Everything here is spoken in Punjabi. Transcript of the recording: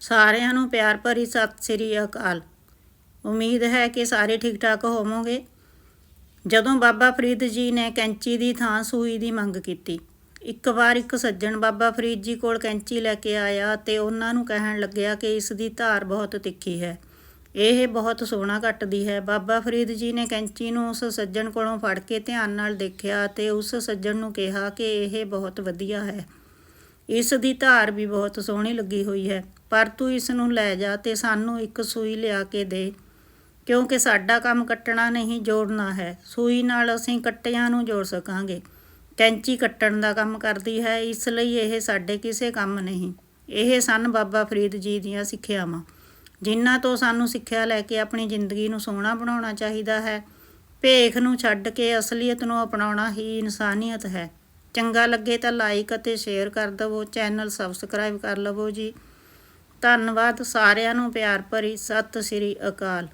ਸਾਰਿਆਂ ਨੂੰ ਪਿਆਰ ਭਰੀ ਸਤਿ ਸ੍ਰੀ ਅਕਾਲ। ਉਮੀਦ ਹੈ ਕਿ ਸਾਰੇ ਠੀਕ ਠਾਕ ਹੋਵੋਗੇ। ਜਦੋਂ ਬਾਬਾ ਫਰੀਦ ਜੀ ਨੇ ਕੈਂਚੀ ਦੀ ਥਾਂ ਸੂਈ ਦੀ ਮੰਗ ਕੀਤੀ, ਇੱਕ ਵਾਰ ਇੱਕ ਸੱਜਣ ਬਾਬਾ ਫਰੀਦ ਜੀ ਕੋਲ ਕੈਂਚੀ ਲੈ ਕੇ ਆਇਆ ਤੇ ਉਹਨਾਂ ਨੂੰ ਕਹਿਣ ਲੱਗਿਆ ਕਿ ਇਸ ਦੀ ਧਾਰ ਬਹੁਤ ਤਿੱਖੀ ਹੈ। ਇਹ ਬਹੁਤ ਸੋਹਣਾ ਕੱਟਦੀ ਹੈ। ਬਾਬਾ ਫਰੀਦ ਜੀ ਨੇ ਕੈਂਚੀ ਨੂੰ ਉਸ ਸੱਜਣ ਕੋਲੋਂ ਫੜ ਕੇ ਧਿਆਨ ਨਾਲ ਦੇਖਿਆ ਤੇ ਉਸ ਸੱਜਣ ਨੂੰ ਕਿਹਾ ਕਿ ਇਹ ਬਹੁਤ ਵਧੀਆ ਹੈ। ਇਸ ਦੀ ਧਾਰ ਵੀ ਬਹੁਤ ਸੋਹਣੀ ਲੱਗੀ ਹੋਈ ਹੈ। ਪਰ ਤੂੰ ਇਸ ਨੂੰ ਲੈ ਜਾ ਤੇ ਸਾਨੂੰ ਇੱਕ ਸੂਈ ਲਿਆ ਕੇ ਦੇ। ਕਿਉਂਕਿ ਸਾਡਾ ਕੰਮ ਕੱਟਣਾ ਨਹੀਂ, ਜੋੜਨਾ ਹੈ। ਸੂਈ ਨਾਲ ਅਸੀਂ ਕੱਟਿਆਂ ਨੂੰ ਜੋੜ ਸਕਾਂਗੇ। ਕੈਂਚੀ ਕੱਟਣ ਦਾ ਕੰਮ ਕਰਦੀ ਹੈ, ਇਸ ਲਈ ਇਹ ਸਾਡੇ ਕਿਸੇ ਕੰਮ ਨਹੀਂ। ਇਹ ਸਨ ਬਾਬਾ ਫਰੀਦ ਜੀ ਦੀਆਂ ਸਿੱਖਿਆਵਾਂ, ਜਿਨ੍ਹਾਂ ਤੋਂ ਸਾਨੂੰ ਸਿੱਖਿਆ ਲੈ ਕੇ ਆਪਣੀ ਜ਼ਿੰਦਗੀ ਨੂੰ ਸੋਹਣਾ ਬਣਾਉਣਾ ਚਾਹੀਦਾ ਹੈ। ਭੇਖ ਨੂੰ ਛੱਡ ਕੇ ਅਸਲੀਅਤ ਨੂੰ ਅਪਣਾਉਣਾ ਹੀ ਇਨਸਾਨੀਅਤ ਹੈ। ਚੰਗਾ ਲੱਗੇ ਤਾਂ ਲਾਈਕ ਅਤੇ ਸ਼ੇਅਰ ਕਰ ਦਵੋ ਚੈਨਲ ਸਬਸਕ੍ਰਾਈਬ ਕਰ ਲਵੋ ਜੀ। ਧੰਨਵਾਦ ਸਾਰਿਆਂ ਨੂੰ, ਪਿਆਰ ਭਰੀ, ਸਤਿ ਸ੍ਰੀ ਅਕਾਲ।